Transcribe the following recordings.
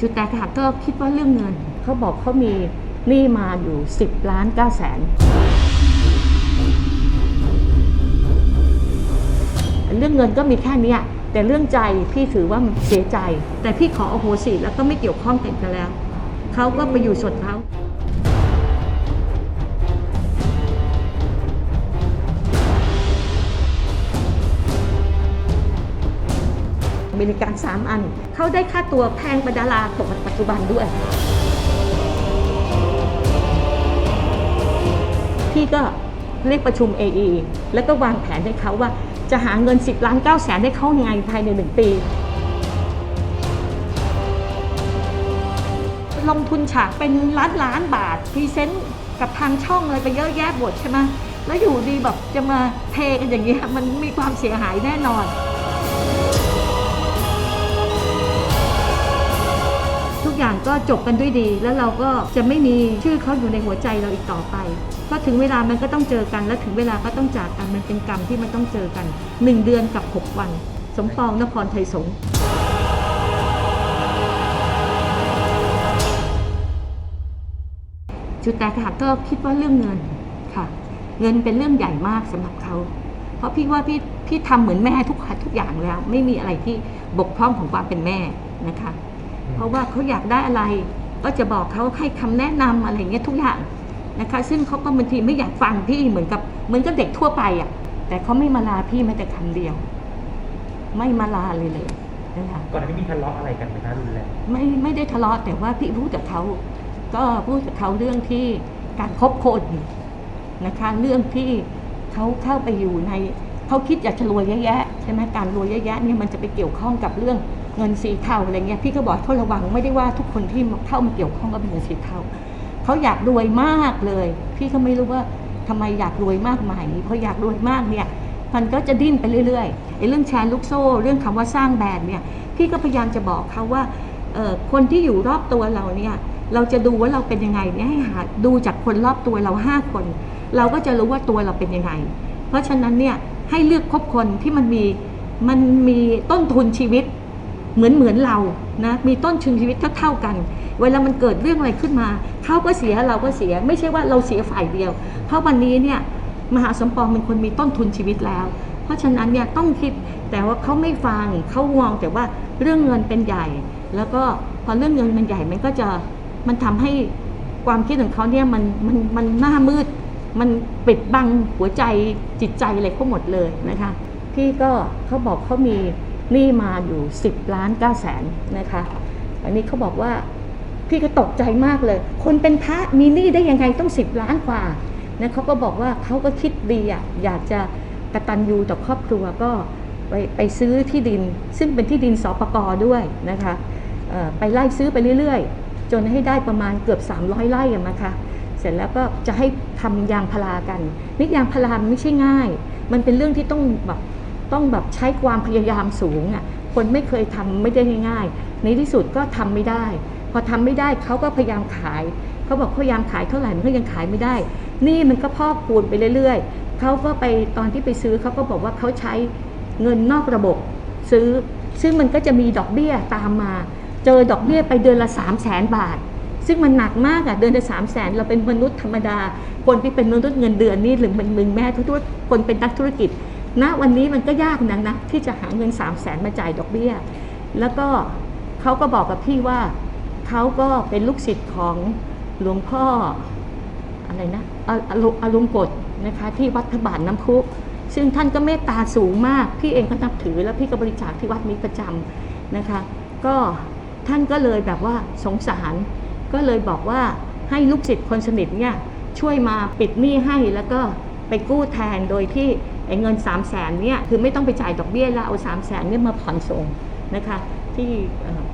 จุดแตกหักก็คิดว่าเรื่องเงิน เขาบอกเขามีหนี้มาอยู่ 10 ล้าน9แสน เรื่องเงินก็มีแค่นี้แต่เรื่องใจพี่ถือว่ามันเสียใจ แต่พี่ขออโหสิแล้วก็ไม่เกี่ยวข้องกันแล้ว เขาก็ไปอยู่ส่วนเขา เมริกันสามอัน เขาได้ค่าตัวแพงป็นดาราตกปัจจุบันด้วย พี่ก็เรียกประชุม AE แล้วก็วางแผนให้เขาว่าจะหาเงิน 10 ล้าน9แสนได้เขายังไงภายใน 1 ปี ลงทุนฉากเป็นล้านล้านบาทพรีเซนต์กับทางช่องอะไรไปเยอะแยะหมดใช่ไหมแล้วอยู่ดีแบบจะมาเทกันอย่างเงี้ยมันมีความเสียหายแน่นอน อย่างก็จบกันด้วยดี แล้วเราก็จะไม่มีชื่อเขาอยู่ในหัวใจเราอีกต่อไป ก็ถึงเวลามันก็ต้องเจอกัน และถึงเวลาก็ต้องจากกันมันเป็นกรรมที่มันต้องเจอกัน 1 เดือนกับ 6 วัน สมปองนครไทยสงฆ์จุดแตกหักก็คิดว่าเรื่องเงินค่ะ เงินเป็นเรื่องใหญ่มากสำหรับเขา เพราะพี่ว่าพี่พี่ทำเหมือนแม่ทุกทุกอย่างแล้ว ไม่มีอะไรที่บกพร่องของความเป็นแม่นะคะ เพราะว่าเขาอยากได้อะไร ก็จะบอกเขาให้คำแนะนำอะไรเงี้ยทุกอย่างนะคะ ซึ่งเขาก็บางทีไม่อยากฟังพี่เหมือนกับเหมือนกับเด็กทั่วไปอะ แต่เขาไม่มาลาพี่แม้แต่คำเดียว ไม่มาลาเลยเลยนะคะก่อนหน้านี้มีทะเลาะอะไรกันไหมคะรุนแรงไม่ไม่ได้ทะเลาะแต่ว่าพี่พูดกับเขาก็พูดกับเขาเรื่องที่การคบคนนะคะเรื่องที่เขาเข้าไปอยู่ในเขาคิดอยากจะรวยเยะแยะใช่ไหมการรวยเยะแยะเนี่ยมันจะไปเกี่ยวข้องกับเรื่อง เงินสีเทาอะไรเงี้ยพี่ก็บอกให้ระวังไม่ได้ว่าทุกคนที่เข้ามาเกี่ยวข้องกับเงินสีเทาเขาอยากรวยมากเลย พี่ก็ไม่รู้ว่าทำไมอยากรวยมากมายนี้เพราะอยากรวยมากเนี่ยมันก็จะดิ้นไปเรื่อยๆไอ้เรื่องแชร์ลูกโซ่ เรื่องคำว่าสร้างแบรนด์เนี่ยพี่ก็พยายามจะบอกเขาว่าคนที่อยู่รอบตัวเราเนี่ยเราจะดูว่าเราเป็นยังไงเนี่ยให้หาดูจากคนรอบตัวเราห้าคน เราก็จะรู้ว่าตัวเราเป็นยังไง เพราะฉะนั้นเนี่ยให้เลือกคบคนที่มันมีมันมีต้นทุนชีวิต เหมือนเหมือนเรานะมีต้นทุนชีวิตเท่าๆกัน เวลามันเกิดเรื่องอะไรขึ้นมาเขาก็เสียเราก็เสีย ไม่ใช่ว่าเราเสียฝ่ายเดียว เพราะวันนี้เนี่ยมหาสมปองเป็นคนมีต้นทุนชีวิตแล้ว เพราะฉะนั้นเนี่ยต้องคิดแต่ว่าเขาไม่ฟังเขาวองแต่ว่าเรื่องเงินเป็นใหญ่ แล้วก็พอเรื่องเงินมันใหญ่มันก็จะมันทำให้ความคิดของเขาเนี่ยมันมันมันหน้ามืด มันปิดบังหัวใจจิตใจอะไรเขาหมดเลยนะคะพี่ก็เขาบอกเขามี นี้มาอยู่ 10ล้าน9แสนนะคะอันนี้เขาบอกว่าพี่ก็ตกใจมากเลย คนเป็นพระมีหนี้ได้ยังไงต้อง 10 ล้านกว่านะเขาก็บอกว่าเขาก็คิดดีอะอยากจะกระตันยูต่อครอบครัวก็ไปไปซื้อที่ดิน ซึ่งเป็นที่ดินสปกด้วยนะคะเออไปไล่ซื้อไปเรื่อยๆ จนให้ได้ประมาณเกือบ 300ไร่อะนะคะเสร็จแล้วก็จะให้ทำยางพารากันนี่ยางพารามันไม่ใช่ง่าย มันเป็นเรื่องที่ต้องแบบ ต้องแบบใช้ความพยายามสูงอะคนไม่เคยทำไม่ได้ง่ายๆ ในที่สุดก็ทำไม่ได้ พอทำไม่ได้เขาก็พยายามขายเขาบอกพยายามขายเท่าไหร่มันก็ยังขายไม่ได้ นี่มันก็พอกพูนไปเรื่อยๆเขาก็ไปตอนที่ไปซื้อเขาก็บอกว่าเขาใช้เงินนอกระบบซื้อ ซึ่งมันก็จะมีดอกเบี้ยตามมา เจอดอกเบี้ยไปเดือนละ3 0 0แสนบาท ซึ่งมันหนักมากอะเดือนละสามแสนเราเป็นมนุษย์ธรรมดา คนที่เป็นมนุษย์เงินเดือนนี่หรือเป็นมึงแม่ทุกๆคนเป็นนักธุรกิจ ณวันนี้มันก็ยากนักนะที่จะหาเงิน 3 0 0แสนมาจ่ายดอกเบี้ย แล้วก็เขาก็บอกกับพี่ว่าเขาก็เป็นลูกศิษย์ของหลวงพ่ออะไรนะอาอารุอารุณกฎนะคะที่วัดพระบาทน้ำพุซึ่งท่านก็เมตตาสูงมาก พี่เองก็นับถือแล้วพี่ก็บริจาคที่วัดนี้ประจำนะคะ ก็ท่านก็เลยแบบว่าสงสาร ก็เลยบอกว่าให้ลูกศิษย์คนสนิทเนี่ยช่วยมาปิดหนี้ให้แล้วก็ไปกู้แทนโดยที่ ไอ้เงิน 3 0 0แสนเนี่ยคือไม่ต้องไปจ่ายดอกเบี้ยแล้วเอา 3 0 0แสนเนี่ยมาผ่อนส่งนะคะที่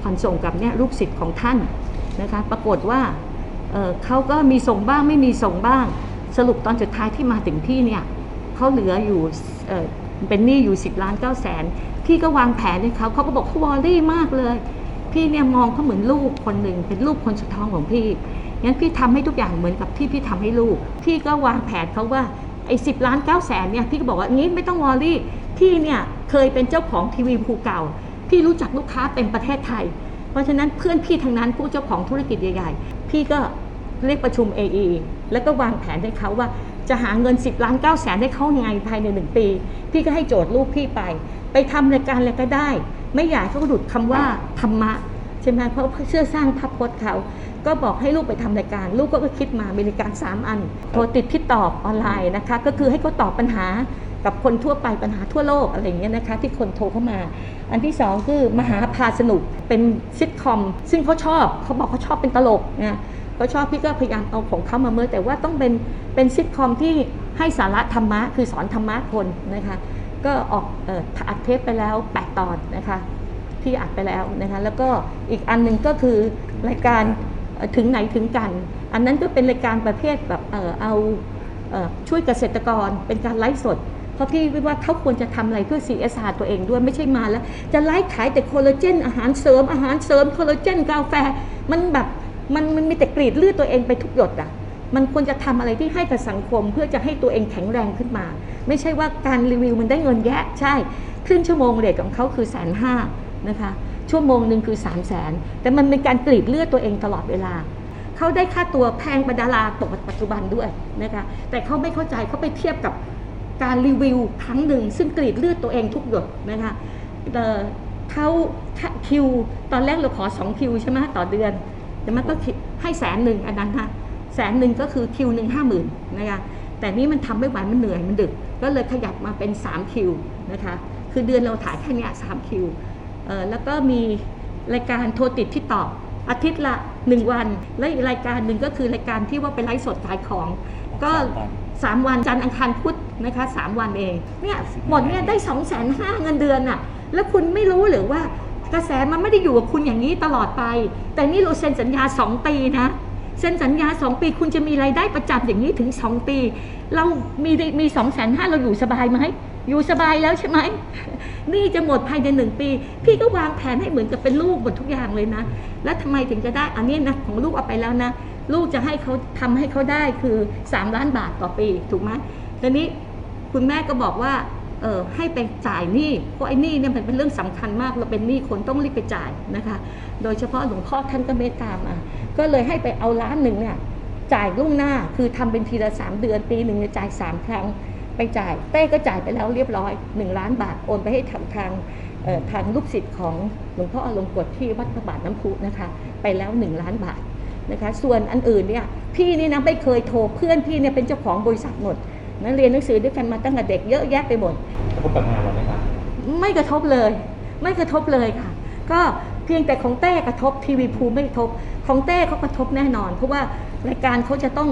ผ่อนส่งกับเนี่ยลูกศิษย์ของท่านนะคะปรากฏว่าเเขาก็มีส่งบ้างไม่มีส่งบ้าง สรุปตอนสุดท้ายที่มาถึงที่เนี่ยเขาเหลืออยู่เเป็นหนี้อยู่ 10 ล้าน9แสนพี่ก็วางแผนให้เขาเขาก็บอกเขาวอรี่มากเลย พี่เนี่ยมองเขาเหมือนลูกคนหนึ่งเป็นลูกคนสุดท้องของพี่งั้นพี่ทำให้ทุกอย่างเหมือนกับที่พี่ทำให้ลูก พี่ก็วางแผนเขาว่า ไอ้สิบล้านเก้าแสนเนี่ยพี่ก็บอกว่างี้ไม่ต้องวอรี่พี่เนี่ยเคยเป็นเจ้าของทีวีภูเก่า พี่รู้จักลูกค้าเต็มประเทศไทย เพราะฉะนั้นเพื่อนพี่ทางนั้นผู้เจ้าของธุรกิจใหญ่ๆ พี่ก็เรียกประชุม AE แล้วก็วางแผนให้เขาว่าจะหาเงิน 10 ล้าน9แสนให้เขายังไงภายใน 1 ปี พี่ก็ให้โจทย์ลูกพี่ไป ไปทำรายการอะไรก็ได้ ไม่อยากให้เขาหลุดคำว่าธรรมะ ใช่ไหมเพราะเชื่อสร้างภาพพจน์เขา ก็บอกให้ลูกไปทำรายการ ลูกก็คิดมามีรายการ 3 อันโทรติดที่ตอบออนไลน์นะคะ ก็คือให้เขาตอบปัญหากับคนทั่วไปปัญหาทั่วโลกอะไรอย่างเงี้ยนะคะ ที่คนโทรเข้ามา อันที่สองคือมหาพาสนุกเป็นซิทคอม ซึ่งเขาชอบเขาบอกเขาชอบเป็นตลกนะเขาชอบพี่ก็พยายามเอาของเขามาเมื่อแต่ว่าต้องเป็นเป็นซิทคอมที่ให้สาระธรรมะคือสอนธรรมะคนนะคะก็ออกเอ่ออัดเทปไปแล้ว 8 ตอนนะคะที่อัดไปแล้วนะคะแล้วก็อีกอันหนึ่งก็คือรายการเอ่อ ถึงไหนถึงกัน อันนั้นก็เป็นรายการประเภทแบบเออเอาเออช่วยเกษตรกรเป็นการไลฟ์สด เพราะพี่ว่าเขาควรจะทำอะไรเพื่อ CSR ตัวเองด้วยไม่ใช่มาแล้ว จะไลฟ์ขายแต่โคลลาเจนอาหารเสริมอาหารเสริมโคลลาเจนกาแฟ มันแบบมันมันมีแต่กรีดเลือดตัวเองไปทุกหยดอะมันควรจะทำอะไรที่ให้กับสังคมเพื่อจะให้ตัวเองแข็งแรงขึ้นมา ไม่ใช่ว่าการรีวิวมันได้เงินแยะใช่ ครึ่งชั่วโมงเรทของเขาคือแสนห้านะคะ ชั่วโมงหนึ่งคือ 3 0 0แสนแต่มันเป็นการกรีดเลือดตัวเองตลอดเวลา เขาได้ค่าตัวแพงกว่าดาราตกปัจจุบันด้วยนะคะแต่เขาไม่เข้าใจเขาไปเทียบกับการรีวิวครั้งหนึ่ง ซึ่งกรีดเลือดตัวเองทุกหยดนะคะเออเขาคิวตอนแรกเราขอ 2 คิวใช่ไหมต่อเดือนแต่มันก็ให้แสนหนึ่งอันนั้นนะแสนหนึ่งก็คือคิวหนึ่งห้าหมื่นนะคะแต่นี่มันทำไม่ไหวมันเหนื่อยมันดึก ก็เลยขยับมาเป็น 3 คิวนะคะคือเดือนเราถ่ายแค่เนี้ยสามคิว แล้วก็มีรายการโทรติดที่ตอบอาทิตย์ละ 1 วัน และอีกรายการหนึ่งก็คือรายการที่ว่าเป็นไลฟ์สดขายของ ก็ 3 วันจันทร์อังคารพุธนะคะ3วันเองเนี่ยหมดเนี่ยได้2องแสนห้าเงินเดือนน่ะแล้วคุณไม่รู้หรือว่ากระแสมันไม่ได้อยู่กับคุณอย่างนี้ตลอดไป แต่นี่เราเซ็นสัญญา 2 ปีนะเซ็นสัญญา 2 ปีคุณจะมีรายได้ประจำอย่างนี้ถึง 2 ปี เรามีได้มี2องแสนห้าเราอยู่สบายไหม อยู่สบายแล้วใช่ไหมนี่จะหมดภายในหนึ่งปี พี่ก็วางแผนให้เหมือนกับเป็นลูกหมดทุกอย่างเลยนะ แล้วทำไมถึงจะได้อันนี้นะของลูกเอาไปแล้วนะ ลูกจะให้เขาทำให้เขาได้คือ3ล้านบาทต่อปีถูกไหมทีนี้คุณแม่ก็บอกว่าเออให้ไปจ่ายหนี้เพราะไอ้หนี้เนี่ยมันเป็นเรื่องสำคัญมากเราเป็นหนี้คนต้องรีบไปจ่ายนะคะ โดยเฉพาะหลวงพ่อท่านก็เมตตามาก็เลยให้ไปเอาล้านหนึ่งเนี่ยจ่ายล่วงหน้าคือทำเป็นทีละสามเดือนปีหนึ่งเนี่ยจ่ายสามครั้ง ไปจ่ายเต้ก็จ่ายไปแล้วเรียบร้อย 1 ล้านบาทโอนไปให้ทางทางเอ่อทางลูกศิษย์ของหลวงพ่ออารมณ์กฎที่วัดพระบาทน้ำพุนะคะ ไปแล้ว 1 ล้านบาทนะคะ ส่วนอันอื่นเนี่ยพี่นี่นะไม่เคยโทรเพื่อนพี่เนี่ยเป็นเจ้าของบริษัทหมดนั้นเรียนหนังสือด้วยกันมาตั้งแต่เด็กเยอะแยะไปหมดกระทบกับงานเราไหมครับไม่กระทบเลย ไม่กระทบเลยค่ะ ก็เพียงแต่ของเต้กระทบทีวีภูไม่กระทบของเต้เขากระทบแน่นอน เพราะว่ารายการเขาจะต้อง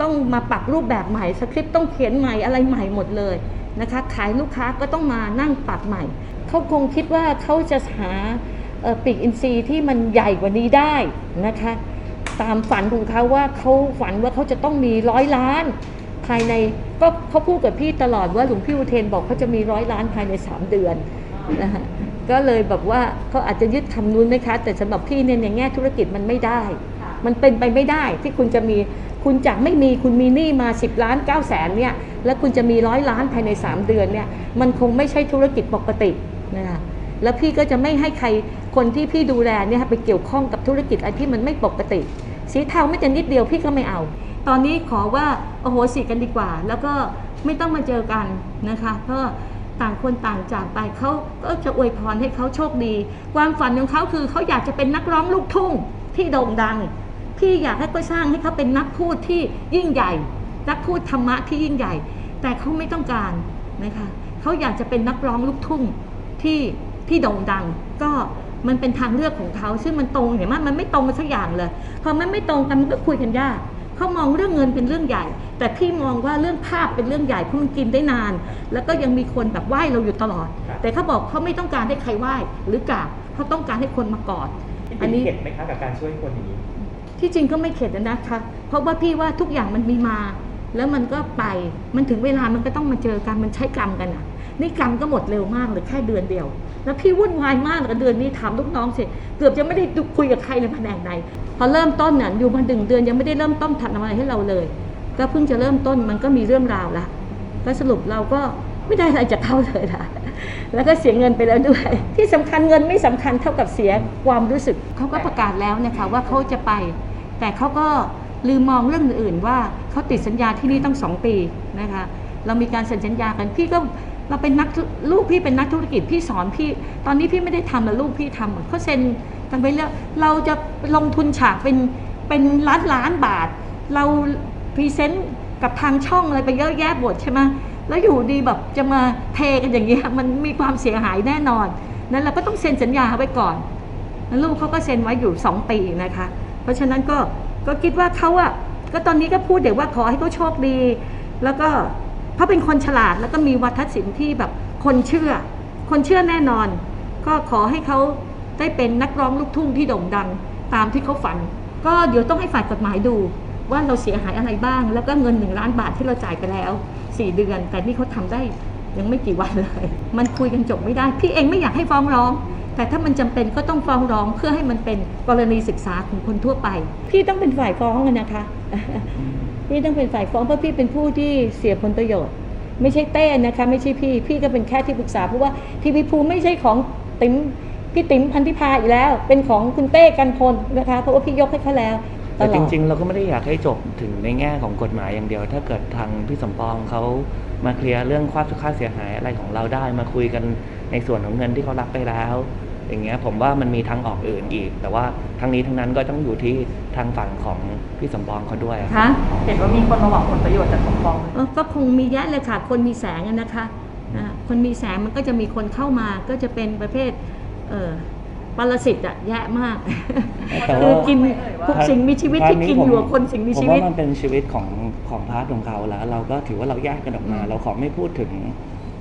ต้องมาปรับรูปแบบใหม่สคริปต์ต้องเขียนใหม่อะไรใหม่หมดเลยนะคะขายลูกค้าก็ต้องมานั่งปรับใหม่เขาคงคิดว่าเขาจะหาปีกอินซีย์ที่มันใหญ่กว่านี้ได้นะคะตามฝันของเขาว่าเขาฝันว่าเขาจะต้องมีร้อยล้าน ภายในก็เขาพูดกับพี่ตลอดว่าหลวงพี่อุเทนบอกเขาจะมีร้อยล้านภายใน 3 เดือนนะคะก็เลยแบบว่าเขาอาจจะยึดคำนู้นไหมคะ แต่สำหรับพี่เนี่ยในแง่ธุรกิจมันไม่ได้ มันเป็นไปไม่ได้ที่คุณจะมี คุณจากไม่มีคุณมีหนี้มา 10 ล้าน9แสนเนี่ยแล้วคุณจะมีร้อยล้านภายใน 3 เดือนเนี่ยมันคงไม่ใช่ธุรกิจปกตินะคะแล้วพี่ก็จะไม่ให้ใครคนที่พี่ดูแลเนี่ยไปเกี่ยวข้องกับธุรกิจอะไรที่มันไม่ปกติ สีเทาไม่แต่นิดเดียวพี่ก็ไม่เอา ตอนนี้ขอว่าโอโหสิกันดีกว่า แล้วก็ไม่ต้องมาเจอกันนะคะก็ต่างคนต่างจากไปเขาก็จะอวยพรให้เขาโชคดี ความฝันของเขาคือเขาอยากจะเป็นนักร้องลูกทุ่งที่โด่งดัง พี่อยากให้เขาสร้างให้เขาเป็นนักพูดที่ยิ่งใหญ่ นักพูดธรรมะที่ยิ่งใหญ่ แต่เขาไม่ต้องการนะคะเขาอยากจะเป็นนักร้องลูกทุ่งที่ที่โด่งดัง ก็มันเป็นทางเลือกของเขาซึ่งมันตรงเห็นไหมมันไม่ตรงกันสักอย่างเลยพอมันไม่ตรงกันมันก็คุยกันยากเขามองเรื่องเงินเป็นเรื่องใหญ่ แต่พี่มองว่าเรื่องภาพเป็นเรื่องใหญ่เพราะมันกินได้นาน แล้วก็ยังมีคนแบบไหว้เราอยู่ตลอดครับแต่เขาบอกเขาไม่ต้องการให้ใครไหว้หรือกราบเขาต้องการให้คนมากอดอันนี้เข็ดไหมคะกับการช่วยคนอย่างนี้ ที่จริงก็ไม่เข็ดนะคะ เพราะว่าพี่ว่าทุกอย่างมันมีมา แล้วมันก็ไป มันถึงเวลามันก็ต้องมาเจอกัน มันใช้กรรมกันอะ นี่กรรมก็หมดเร็วมากเลยแค่เดือนเดียว แล้วพี่วุ่นวายมากเลยกับเดือนนี้ถามลูกน้องสิ เกือบจะไม่ได้คุยกับใครเลยแผนกใดพอเริ่มต้นเนี่ยอยู่มาดึงเดือนยังไม่ได้เริ่มต้นทำอะไรให้เราเลย ก็เพิ่งจะเริ่มต้นมันก็มีเรื่องราวละก็สรุปเราก็ไม่ได้อะไรจากเขาเลยละแล้วก็เสียเงินไปแล้วด้วย ที่สำคัญเงินไม่สำคัญเท่ากับเสียความรู้สึก เขาก็ประกาศแล้วนะคะว่าเขาจะไป แต่เขาก็ลืมมองเรื่องอื่นว่าเขาติดสัญญาที่นี่ต้องสองปีนะคะเรามีการเซ็นสัญญากันพี่ก็เราเป็นนักลูกพี่เป็นนักธุรกิจพี่สอนพี่ตอนนี้พี่ไม่ได้ทำแล้วลูกพี่ทำหมดเขาเซ็นกันไปแล้วเราจะลงทุนฉากเป็นเป็นล้านล้านบาท เราพรีเซนต์กับทางช่องอะไรไปเยอะแยะหมดใช่ไหมแล้วอยู่ดีแบบจะมาเทกันอย่างเงี้ยมันมีความเสียหายแน่นอนนั้นเราก็ต้องเซ็นสัญญาไว้ก่อนแล้วลูกเขาก็เซ็นไว้อยู่ 2 ปีนะคะ ราะฉะนั้นก็ก็คิดว่าเขาอะก็ตอนนี้ก็พูดเดี๋ยวว่าขอให้เขาโชคดี แล้วก็เขาเป็นคนฉลาดแล้วก็มีวัฒนศิลป์ที่แบบคนเชื่อ คนเชื่อแน่นอน ก็ขอให้เขาได้เป็นนักร้องลูกทุ่งที่โด่งดังตามที่เขาฝัน ก็เดี๋ยวต้องให้ฝ่ายกฎหมายดู ว่าเราเสียหายอะไรบ้าง แล้วก็เงินหนึ่งล้านบาทที่เราจ่ายไปแล้ว 4 เดือน แต่นี่เขาทำได้ยังไม่กี่วันเลย มันคุยกันจบไม่ได้ พี่เองไม่อยากให้ฟ้องร้อง แต่ถ้ามันจำเป็นก็ต้องฟ้องร้องเพื่อให้มันเป็นกรณีศึกษาของคนทั่วไป พี่ต้องเป็นฝ่ายฟ้องอะนะคะพี่ต้องเป็นฝ่ายฟ้องเพราะพี่เป็นผู้ที่เสียผลประโยชน์ ไม่ใช่เต้นะคะ ไม่ใช่พี่ พี่ก็เป็นแค่ที่ปรึกษาเพราะว่าทีวีภูไม่ใช่ของติ๋มพี่ติ๋มพันธิพาอีกแล้ว เป็นของคุณเต้กันพลนะคะ เพราะว่าพี่ยกให้เขาแล้วตแต่ลจอดริง ๆ เราก็ไม่ได้อยากให้จบถึงในแง่ของกฎหมายอย่างเดียว ถ้าเกิดทางพี่สมปองเขามาเคลียร์เรื่องค่าค่าเสียหายอะไรของเราได้มาคุยกันในส่วนของเงินที่เขารับไปแล้ว อย่างเงี้ยผมว่ามันมีทางออกอื่นอีก แต่ว่าทั้งนี้ทั้งนั้นก็ต้องอยู่ที่ทางฝั่งของพี่สมปองเขาด้วยอะคะเห็นว่ามีคนมาหวังผลประโยชน์จากสมปองเออก็คงมีแยะเลยค่ะ คนมีแสงอะนะคะอ่าคนมีแสงมันก็จะมีคนเข้ามา ก็จะเป็นประเภทเออปรสิตอะแยะมาก แต่คือว่ากินพวกสิ่งมีชีวิตที่กินอยู่กับคนสิ่งมีชีวิต ผมว่ามันเป็นชีวิตของของพาร์ทของเขาแล้ว เราก็ถือว่าเราแยกกันออกมา เราขอไม่พูดถึง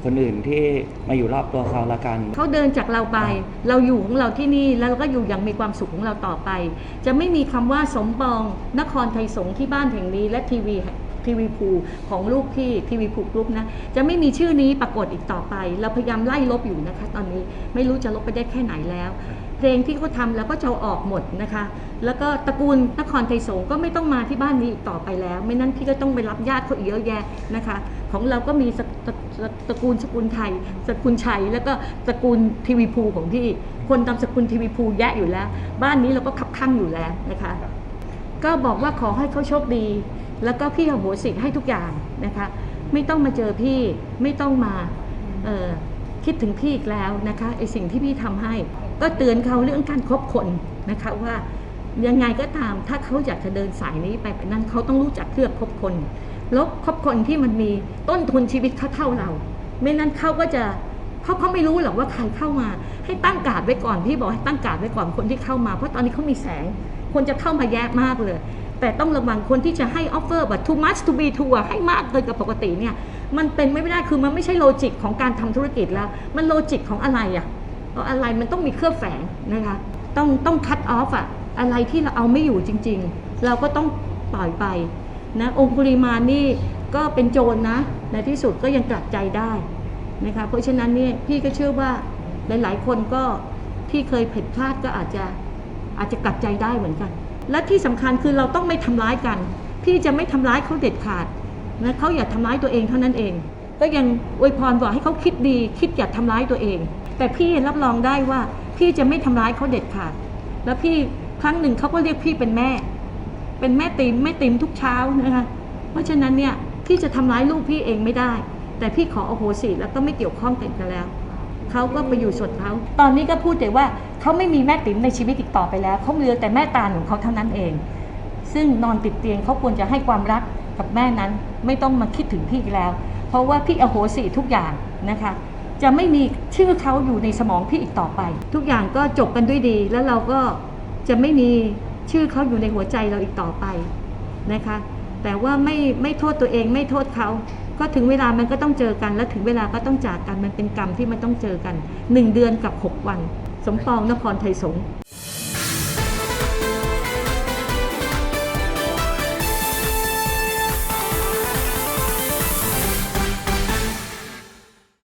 คนอื่นที่มาอยู่รอบตัวเขาละกัน เขาเดินจากเราไป เราอยู่ของเราที่นี่แล้วเราก็อยู่อย่างมีความสุขของเราต่อไป จะไม่มีคำว่าสมปองนครไทยสงฆ์ที่บ้านแห่งนี้และทีวีทีวีภูของลูกพี่ทีวีภูกรุ๊ปนะจะไม่มีชื่อนี้ปรากฏอีกต่อไป เราพยายามไล่ลบอยู่นะคะ ตอนนี้ไม่รู้จะลบไปได้แค่ไหนแล้ว เพลงที่เขาทำแล้วก็จะเอาออกหมดนะคะ แล้วก็ตระกูลนครไทยสงก็ไม่ต้องมาที่บ้านนี้อีกต่อไปแล้ว ไม่นั้นพี่ก็ต้องไปรับญาติเขาเยอะแยะนะคะ ของเราก็มีสกตระตระตระกูลสกุลไทย สกุลชัย แล้วก็ตระกูลทีวีภูของพี่ คนตามสกุลทีวีภูแยะอยู่แล้ว บ้านนี้เราก็ขับข้างอยู่แล้วนะคะ ก็บอกว่าขอให้เขาโชคดี แล้วก็พี่อโหสิให้ทุกอย่างนะคะ ไม่ต้องมาเจอพี่ไม่ต้องมาคิดถึงพี่อีกแล้วนะคะไอสิ่งที่พี่ทำให้ ก็เตือนเขาเรื่องการคบคนนะคะว่ายังไงก็ตามถ้าเขาอยากจะเดินสายนี้ไปนั้นเขาต้องรู้จักเลือกคบคนล้วคบคนที่มันมีต้นทุนชีวิตเขาเท่าเรา ไม่นั้นเขาก็จะเพราะเขาไม่รู้หรอกว่าใครเข้ามา ให้ตั้งการดไว้ก่อนพี่บอกให้ตั้งการดไว้ก่อนคนที่เข้ามา เพราะตอนนี้เขามีแสง คนจะเข้ามาแยะมากเลย แต่ต้องระวังคนที่จะให้ออฟเฟอร์แบบ too much to be true อะให้มากเกินกับปกติเนี่ย มันเป็นไม่ได้คือมันไม่ใช่โลจิกของการทำธุรกิจแล้ว มันโลจิกของอะไรอะเพราะ อะไรมันต้องมีเครื่องแฝงนะคะ ต้องต้องคัดออฟอะอะไรที่เราเอาไม่อยู่จริง ๆ เราก็ต้องปล่อยไปนะองคุริมานี่ก็เป็นโจรนะในที่สุดก็ยังกลับใจได้นะคะเพราะฉะนั้นเนี่ยพี่ก็เชื่อว่าหลาย ๆ คนก็ที่เคยผิดพลาดก็อาจจะอาจจะกลับใจได้เหมือนกัน และที่สำคัญคือเราต้องไม่ทำร้ายกัน พี่จะไม่ทำร้ายเขาเด็ดขาดนะเขาอย่าทำร้ายตัวเองเท่านั้นเอง ก็ยังอวยพรบอกให้เขาคิดดี คิดอย่าทำร้ายตัวเอง แต่พี่รับรองได้ว่า พี่จะไม่ทำร้ายเขาเด็ดขาด แล้วพี่ครั้งหนึ่งเขาก็เรียกพี่เป็นแม่ เป็นแม่ติมแม่ติมทุกเช้านะคะเพราะฉะนั้นเนี่ยพี่จะทำร้ายลูกพี่เองไม่ได้ แต่พี่ขออโหสิแล้วก็ไม่เกี่ยวข้องกันแล้วเขาก็ไปอยู่ส่วนเขาตอนนี้ก็พูดแต่ว่าเขาไม่มีแม่ติ๋มในชีวิตอีกต่อไปแล้วเขาเหลือแต่แม่ตาของเขาเท่านั้นเอง ซึ่งนอนติดเตียงเขาควรจะให้ความรักกับแม่นั้นไม่ต้องมาคิดถึงพี่แล้ว เพราะว่าพี่อโหสิทุกอย่างนะคะ จะไม่มีชื่อเขาอยู่ในสมองพี่อีกต่อไป ทุกอย่างก็จบกันด้วยดี แล้วเราก็จะไม่มีชื่อเขาอยู่ในหัวใจเราอีกต่อไปนะคะ แต่ว่าไม่ไม่โทษตัวเองไม่โทษเขาก็ถึงเวลามันก็ต้องเจอกัน และถึงเวลาก็ต้องจากกันมันเป็นกรรมที่มันต้องเจอกันหนึ่งเดือนกับหกวัน สมปองนครไทยสงฆ์